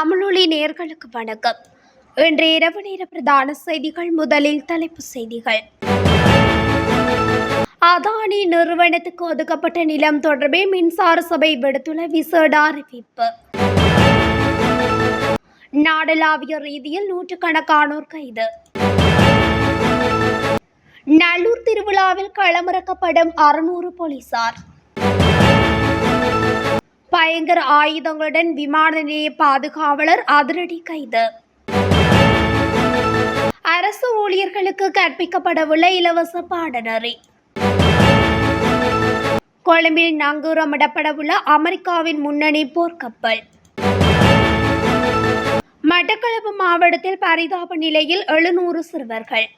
தமிழொலி நேர்களுக்கு வணக்கம். இன்று இரவு நேர பிரதான செய்திகள் முதலில் தலைப்பு செய்திகள். அதானி நிறுவனத்துக்கு ஒதுக்கப்பட்ட நிலம் தொடர்பே மின்சார சபை விடுத்துள்ள விசேட அறிவிப்பு. நாடளாவிய ரீதியில் நூற்றுக்கணக்கானோர் கைது. நல்லூர் திருவிழாவில் களமிறக்கப்படும் அறுநூறு போலீசார். பயங்கர ஆயுதங்களுடன் விமான நிலைய பாதுகாவலர் அதிரடி கைது. அரசு ஊழியர்களுக்கு கற்பிக்கப்படவுள்ள இலவச பாடநெறி. கொழும்பில் நங்கூரமிடப்படவுள்ள அமெரிக்காவின் முன்னணி போர்க்கப்பல். மட்டக்களப்பு மாவட்டத்தில் பரிதாப நிலையில் எழுநூறு சிறுவர்கள்.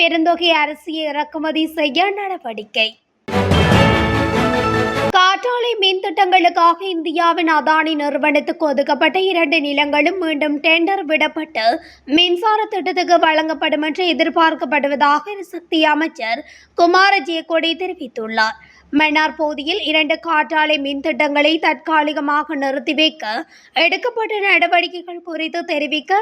பெருந்தொகை அரிசியை இறக்குமதி செய்ய நடவடிக்கை. பணிகளுக்காக இந்தியாவின் அதானி நிறுவனத்துக்கு ஒதுக்கப்பட்ட இரண்டு நிலங்களும் மீண்டும் டெண்டர் விடப்பட்டு மின்சார திட்டத்துக்கு வழங்கப்படும் என்று எதிர்பார்க்கப்படுவதாக சக்தி அமைச்சர் குமார ஜெயக்கொடி தெரிவித்துள்ளார். மன்னார் பகுதியில் இரண்டு காற்றாலை மின் திட்டங்களை தற்காலிகமாக நிறுத்தி வைக்க எடுக்கப்பட்ட நடவடிக்கைகள் குறித்து தெரிவிக்க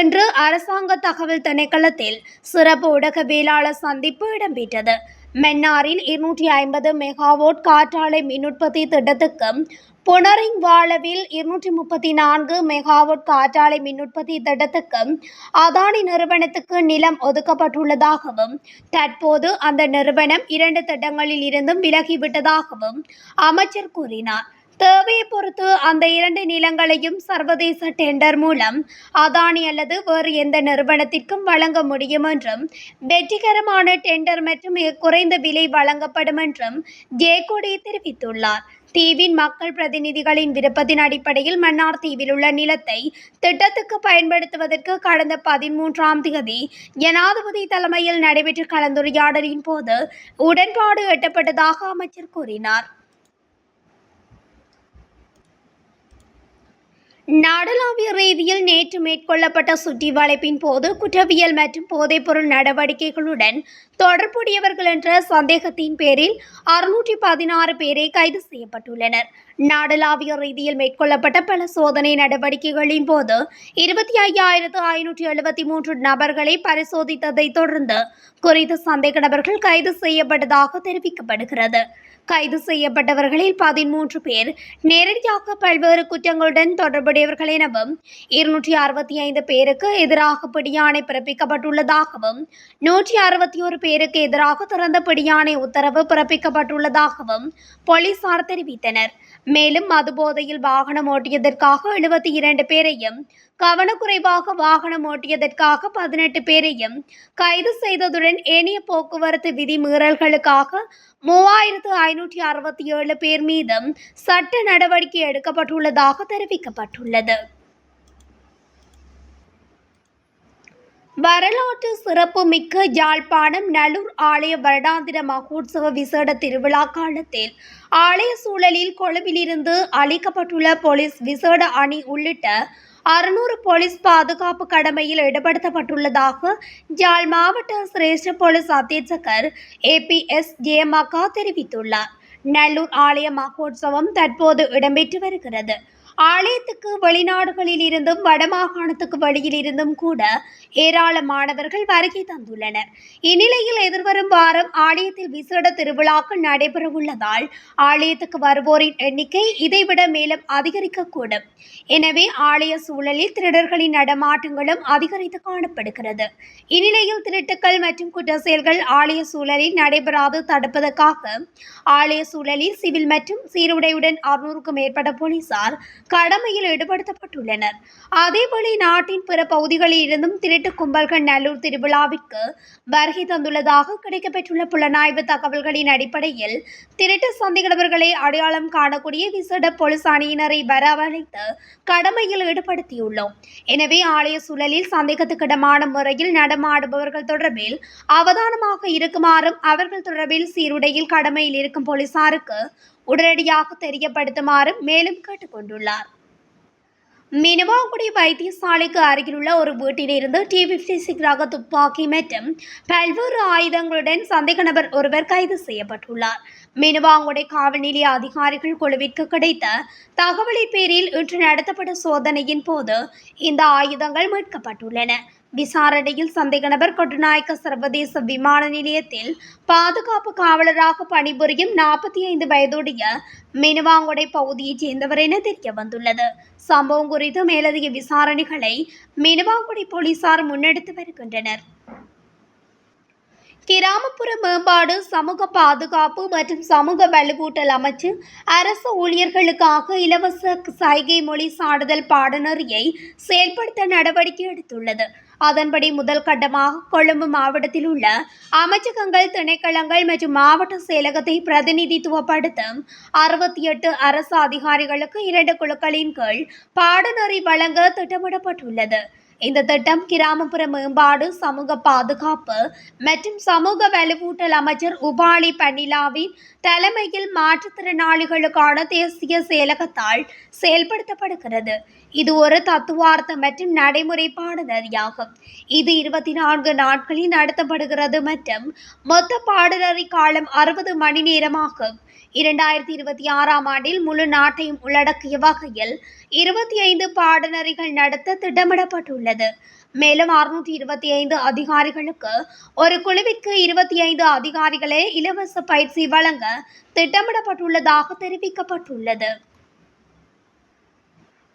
இன்று அரசாங்க தகவல் திணைக்களத்தில் சிறப்பு ஊடகவியலாளர் சந்திப்பு இடம்பெற்றது. மென்னாரின் இருநூற்றி ஐம்பது மெகாவோட் காற்றாலை மின்னுற்பத்தி திட்டத்துக்கும் திட்டத்துக்கு புனரிங் வாழவில் இருநூற்றி முப்பத்தி நான்கு மெகாவோட் காற்றாலை மின்னுற்பத்தி திட்டத்துக்கும் திட்டத்துக்கு அதானி நிறுவனத்துக்கு நிலம் ஒதுக்கப்பட்டுள்ளதாகவும் தற்போது அந்த நிறுவனம் இரண்டு திட்டங்களில் இருந்தும் விலகிவிட்டதாகவும் அமைச்சர் கூறினார். தேவையை பொறுத்து அந்த இரண்டு நிலங்களையும் சர்வதேச டெண்டர் மூலம் அதானி அல்லது வேறு எந்த நிறுவனத்திற்கும் வழங்க முடியும் என்றும் வெற்றிகரமான டெண்டர் மற்றும் மிக குறைந்த விலை வழங்கப்படும் என்றும் ஜேகோடி தெரிவித்துள்ளார். தீவின் மக்கள் பிரதிநிதிகளின் விருப்பத்தின் அடிப்படையில் மன்னார் தீவில் உள்ள நிலத்தை திட்டத்துக்கு பயன்படுத்துவதற்கு கடந்த பதிமூன்றாம் தேதி ஜனாதிபதி தலைமையில் நடைபெற்ற கலந்துரையாடலின் போது உடன்பாடு எட்டப்பட்டதாக அமைச்சர் கூறினார். நாடளாவிய ரீதியில் நேற்று மேற்கொள்ளப்பட்ட சுற்றி வளைப்பின் போது குற்றவியல் மற்றும் போதைப்பொருள் நடவடிக்கைகளுடன் தொடர்புடையவர்கள் என்ற சந்தேகத்தின் பேரில் அறுநூற்றி பதினாறு பேரை கைது செய்யப்பட்டுள்ளனர். நாடளாவிய ரீதியில் மேற்கொள்ளப்பட்ட பல சோதனை நடவடிக்கைகளின் போது இருபத்தி ஐயாயிரத்து ஐநூற்றி எழுபத்தி மூன்று நபர்களை பரிசோதித்ததை தொடர்ந்து குறித்த சந்தேக நபர்கள் கைது செய்யப்பட்டதாக தெரிவிக்கப்படுகிறது. கைது செய்யப்பட்டவர்களில் பதிமூன்று பேர் நேரடியாக பல்வேறு குற்றங்களுடன் தொடர்புடையவர்கள் எனவும் இருநூற்றி அறுபத்தி ஐந்து பேருக்கு எதிராக பிடியாணை பிறப்பிக்கப்பட்டுள்ளதாகவும் நூற்றி அறுபத்தி ஒரு பேருக்கு எதிராக திறந்த பிடியாணை உத்தரவு பிறப்பிக்கப்பட்டுள்ளதாகவும் போலீசார் தெரிவித்தனர். மேலும் மதுபோதையில் வாகனம் ஓட்டியதற்காக எழுபத்தி இரண்டு பேரையும் கவனக்குறைவாக வாகனம் ஓட்டியதற்காக பதினெட்டு பேரையும் கைது செய்ததுடன் ஏனைய போக்குவரத்து விதிமீறல்களுக்காக மூவாயிரத்து ஐநூற்றி அறுபத்தி ஏழு பேர் மீதும் சட்ட நடவடிக்கை எடுக்கப்பட்டுள்ளதாக தெரிவிக்கப்பட்டுள்ளது. வரலாற்று சிறப்புமிக்க யாழ்ப்பாணம் நல்லூர் ஆலய வருடாந்திர மகோத்சவ விசேட திருவிழா காலத்தில் ஆலய சூழலில் கொழும்பிலிருந்து அளிக்கப்பட்டுள்ள போலீஸ் விசேட அணி உள்ளிட்ட அறுநூறு போலீஸ் பாதுகாப்பு கடமையில் ஈடுபடுத்தப்பட்டுள்ளதாக யாழ் மாவட்ட சிரேஷ்ட போலீஸ் அத்தியட்சகர் ஏபிஎஸ் ஜெயமாக்கா தெரிவித்துள்ளார். நல்லூர் ஆலய மகோத்சவம் தற்போது இடம்பெற்று வருகிறது. ஆலயத்துக்கு வெளிநாடுகளில் இருந்தும் வடமாகாணத்துக்கு வழியில் இருந்தும் கூட ஏராளமானவர்கள் வருகை தந்துள்ளனர். இந்நிலையில் எதிர்வரும் வாரம் ஆலயத்தில் விசேட திருவிழாக்கள் நடைபெறவுள்ளதால் ஆலயத்துக்கு வருவோரின் எண்ணிக்கை இதைவிட மேலும் அதிகரிக்கக்கூடும். எனவே ஆலய சூழலில் திருடர்களின் நடமாட்டங்களும் அதிகரித்து காணப்படுகிறது. இந்நிலையில் திருட்டுக்கள் மற்றும் குற்ற செயல்கள் ஆலய சூழலில் நடைபெறாது தடுப்பதற்காக ஆலய சூழலில் சிவில் மற்றும் சீருடையுடன் அறுநூறுக்கும் மேற்பட்ட போலீசார் கடமையில் ஈடுபடுத்தப்பட்டுள்ளனர். அதேபோல நாட்டின் பிற பகுதிகளில் இருந்தும் திருட்டு கும்பல்கள் நல்லூர் திருவிழாவிற்கு வருகை தந்துள்ளதாக கிடைக்கப்பெற்றுள்ள புலனாய்வு தகவல்களின் அடிப்படையில் திருட்டு சந்தேகநபர்களை அடையாளம் காணக்கூடிய விசேட போலீஸ் அணியினரை வரவழைத்து கடமையில் ஈடுபடுத்தியுள்ளோம். எனவே ஆலய சூழலில் சந்தேகத்துக்கிடமான முறையில் நடமாடுபவர்கள் தொடர்பில் அவதானமாக இருக்குமாறும் அவர்கள் தொடர்பில் சீருடையில் கடமையில் இருக்கும் போலீசாருக்கு உடனடியாக தெரியப்படுத்துமாறும் மேலும் கேட்டுக்கொண்டுள்ளார். மினவாங்குடி வைத்தியசாலைக்கு அருகிலுள்ள ஒரு வீட்டிலிருந்து டி பிப்டி சிக்ஸ் ரக துப்பாக்கி மற்றும் பல்வேறு ஆயுதங்களுடன் சந்தேக நபர் ஒருவர் கைது செய்யப்பட்டுள்ளார். மினுவாங்குடி காவல் நிலைய அதிகாரிகள் குழுவிற்கு கிடைத்த தகவலின் பேரில் இன்று நடத்தப்பட்ட சோதனையின் போது இந்த ஆயுதங்கள் மீட்கப்பட்டுள்ளன. விசாரணையில் சந்தேக நபர் கொட்டுநாயக்க சர்வதேச விமான நிலையத்தில் பாதுகாப்பு காவலராக பணிபுரியும் நாற்பத்தி ஐந்து வயதுடைய மினுவாங்குடை பகுதியைச் சேர்ந்தவர் என தெரிய வந்துள்ளது. சம்பவம் குறித்து மேலதிக விசாரணைகளை மினுவாங்குடி போலீசார் முன்னெடுத்து வருகின்றனர். கிராமப்புற மேம்பாடு சமூக பாதுகாப்பு மற்றும் சமூக வலுவூட்டல் அமைச்சு அரசு ஊழியர்களுக்காக இலவச சைகை மொழி சான்றிதழ் பாடநெறியை செயல்படுத்த நடவடிக்கை எடுத்துள்ளது. அதன்படி முதல் கட்டமாக கொழும்பு மாவட்டத்தில் உள்ள அமைச்சகங்கள் திணைக்களங்கள் மற்றும் மாவட்ட செயலகத்தை பிரதிநிதித்துவப்படுத்தும் அறுபத்தி எட்டு அரசு அதிகாரிகளுக்கு இரண்டு குழுக்களின் கீழ் பாடநெறி வழங்க திட்டமிடப்பட்டுள்ளது. இந்த திட்டம் கிராமப்புற மேம்பாடு சமூக பாதுகாப்பு மற்றும் சமூக வலுவூட்டல் அமைச்சர் உபாலி பன்னிலாவின் தலைமையில் மாற்றுத்திறனாளிகளுக்கான தேசிய செயலகத்தால் செயல்படுத்தப்படுகிறது. இது ஒரு தத்துவார்த்த மற்றும் நடைமுறை பாடநெறியாகும் இது இருபத்தி நான்கு நாட்களில் நடத்தப்படுகிறது மற்றும் மொத்த பாடநெறி காலம் அறுபது மணி நேரமாகும். இரண்டாயிரத்தி இருபத்தி ஆறாம் ஆண்டில் முழு நாட்டையும் உள்ளடக்கிய வகையில் இருபத்தி ஐந்து பாடநெறிகள் நடத்த திட்டமிடப்பட்டுள்ளது. மேலும் அறுநூற்றி இருபத்தி ஐந்து அதிகாரிகளுக்கு ஒரு குழுவிற்கு இருபத்தி ஐந்து அதிகாரிகளே இலவச பயிற்சி வழங்க திட்டமிடப்பட்டுள்ளதாக தெரிவிக்கப்பட்டுள்ளது.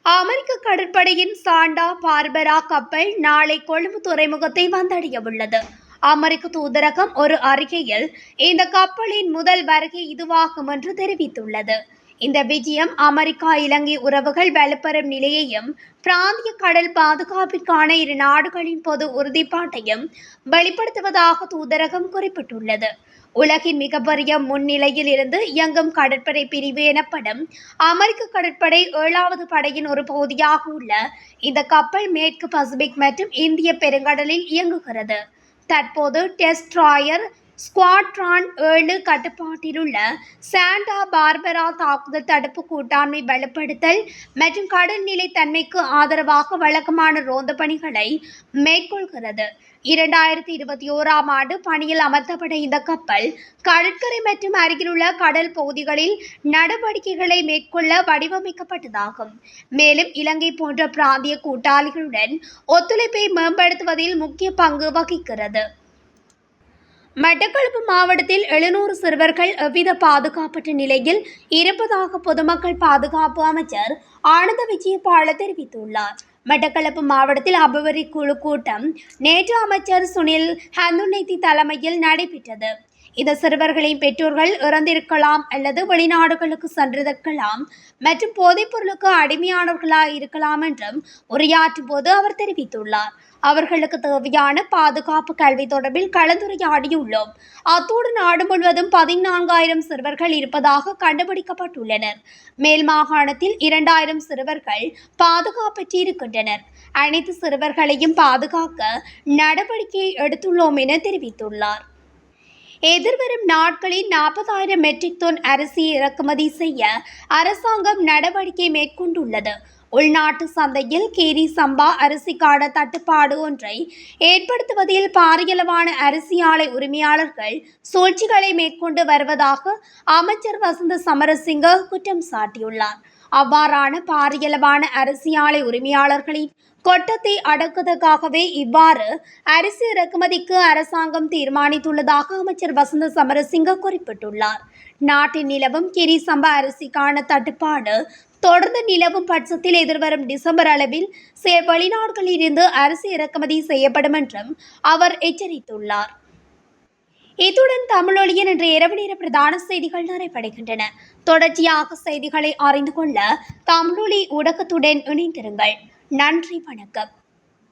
அமெரிக்க கடற்படையின் சாண்டா பார்பரா கப்பல் நாளை கொழும்பு துறைமுகத்தை வந்தடைய உள்ளது அமெரிக்க தூதரகம் ஒரு அறிக்கையில் இந்த கப்பலின் முதல் வருகை இதுவாகும் என்று தெரிவித்துள்ளது. இந்த விஜயம் அமெரிக்கா இலங்கை உறவுகள் வலுப்பெறும் நிலையையும் பிராந்திய கடல் பாதுகாப்பிற்கான இரு நாடுகளின் பொது உறுதிப்பாட்டையும் வெளிப்படுத்துவதாக தூதரகம் குறிப்பிட்டுள்ளது. உலகின் மிகப்பெரிய முன்னிலையில் இருந்து இயங்கும் கடற்படை பிரிவு எனப்படும் அமெரிக்க கடற்படை ஏழாவது படையின் ஒரு பகுதியாக உள்ள இந்த கப்பல் மேற்கு பசிபிக் மற்றும் இந்திய பெருங்கடலில் இயங்குகிறது. தற்போது டெஸ்ட்ராயர் ஸ்குவாட்ரான் ஏழு கட்டுப்பாட்டிலுள்ள சாண்டா பார்பரா தாக்குதல் தடுப்பு கூட்டாண்மை வலுப்படுத்தல் மற்றும் கடல் நிலைத்தன்மைக்கு ஆதரவாக வழக்கமான ரோந்த பணிகளை மேற்கொள்கிறது. இரண்டாயிரத்தி இருபத்தி ஓராம் ஆண்டு பணியில் அமர்த்தப்பட்ட இந்த கப்பல் கடற்கரை மற்றும் அருகிலுள்ள கடல் பகுதிகளில் நடவடிக்கைகளை மேற்கொள்ள வடிவமைக்கப்பட்டதாகும். மேலும் இலங்கை போன்ற பிராந்திய கூட்டாளிகளுடன் ஒத்துழைப்பை மேம்படுத்துவதில் முக்கிய பங்கு வகிக்கிறது. மட்டக்களப்பு மாவட்டத்தில் எழுநூறு சிறுவர்கள் எவ்வித பாதுகாப்பற்ற நிலையில் இருப்பதாக பொதுமக்கள் பாதுகாப்பு அமைச்சர் ஆனந்த விஜயபால தெரிவித்துள்ளார். மட்டக்களப்பு மாவட்டத்தில் அபவரி குழு கூட்டம் நேற்று அமைச்சர் சுனில் ஹந்துநேத்தி தலைமையில் நடைபெற்றது. இந்த சிறுவர்களின் பெற்றோர்கள் இறந்திருக்கலாம் அல்லது வெளிநாடுகளுக்கு சென்றிருக்கலாம். மற்றும் போதைப் பொருளுக்கு அடிமையானவர்களாக இருக்கலாம் என்றும் உரையாற்றும் போது அவர் தெரிவித்துள்ளார். அவர்களுக்கு தேவையான பாதுகாப்பு கல்வி தொடர்பில் கலந்துரையாடியுள்ளோம். அத்தோடு நாடு முழுவதும் பதினான்காயிரம் சிறுவர்கள் இருப்பதாக கண்டுபிடிக்கப்பட்டுள்ளனர். மேல் மாகாணத்தில் இரண்டாயிரம் சிறுவர்கள் பாதுகாப்பற்றி இருக்கின்றனர் அனைத்து சிறுவர்களையும் பாதுகாக்க நடவடிக்கை எடுத்துள்ளோம் என தெரிவித்துள்ளார். எதிர்வரும் நாட்களில் நாற்பதாயிரம் மெட்ரிக் டன் அரிசி இறக்குமதி செய்ய அரசாங்கம் நடவடிக்கை மேற்கொண்டுள்ளது. உள்நாட்டு சந்தையில் கீரி சம்பா அரிசிக்கான தட்டுப்பாடு ஒன்றை ஏற்படுத்துவதில் பாரியளவான அரிசி ஆலை உரிமையாளர்கள் சூழ்ச்சிகளை மேற்கொண்டு வருவதாக அமைச்சர் வசந்த சமரசிங்க குற்றம் சாட்டியுள்ளார். அவ்வாறான பாரியளவான அரிசி ஆலை உரிமையாளர்களின் கொட்டத்தை அடக்குவதற்காகவே இவ்வாறு அரிசி இறக்குமதிக்கு அரசாங்கம் தீர்மானித்துள்ளதாக அமைச்சர் வசந்த சமரசிங்க குறிப்பிட்டுள்ளார். நாட்டின் நிலவும் கிரி சம்பா அரிசிக்கான தட்டுப்பாடு தொடர்ந்து நிலவும் பட்சத்தில் எதிர்வரும் டிசம்பர் அளவில் சில வெளிநாடுகளில் இருந்து அரிசி இறக்குமதி செய்யப்படும் என்றும் அவர் எச்சரித்துள்ளார். இத்துடன் தமிழொலியின் இன்று இரவு நேர பிரதான செய்திகள் நிறைவடைகின்றன. தொடர்ச்சியாக செய்திகளை அறிந்து கொள்ள தமிழொலி ஊடகத்துடன் இணைந்திருங்கள். நன்றி வணக்கம்.